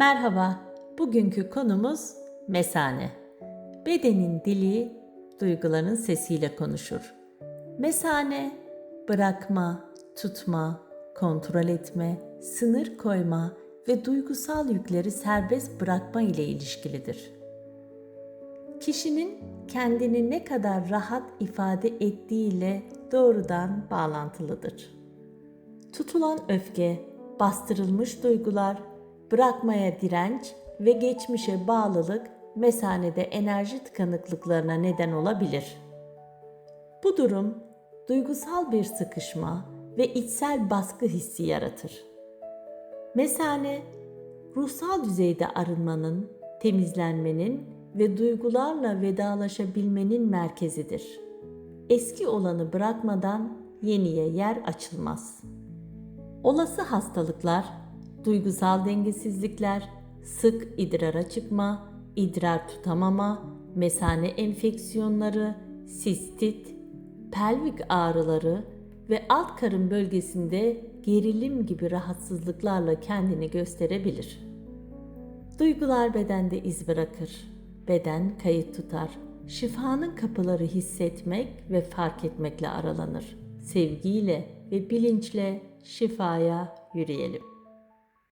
Merhaba, bugünkü konumuz mesane. Bedenin dili, duyguların sesiyle konuşur. Mesane, bırakma, tutma, kontrol etme, sınır koyma ve duygusal yükleri serbest bırakma ile ilişkilidir. Kişinin kendini ne kadar rahat ifade ettiğiyle doğrudan bağlantılıdır. Tutulan öfke, bastırılmış duygular, bırakmaya direnç ve geçmişe bağlılık mesanede enerji tıkanıklıklarına neden olabilir. Bu durum duygusal bir sıkışma ve içsel baskı hissi yaratır. Mesane, ruhsal düzeyde arınmanın, temizlenmenin ve duygularla vedalaşabilmenin merkezidir. Eski olanı bırakmadan yeniye yer açılmaz. Olası hastalıklar, duygusal dengesizlikler, sık idrara çıkma, idrar tutamama, mesane enfeksiyonları, sistit, pelvik ağrıları ve alt karın bölgesinde gerilim gibi rahatsızlıklarla kendini gösterebilir. Duygular bedende iz bırakır. Beden kayıt tutar. Şifanın kapıları hissetmek ve fark etmekle aralanır. Sevgiyle ve bilinçle şifaya yürüyelim.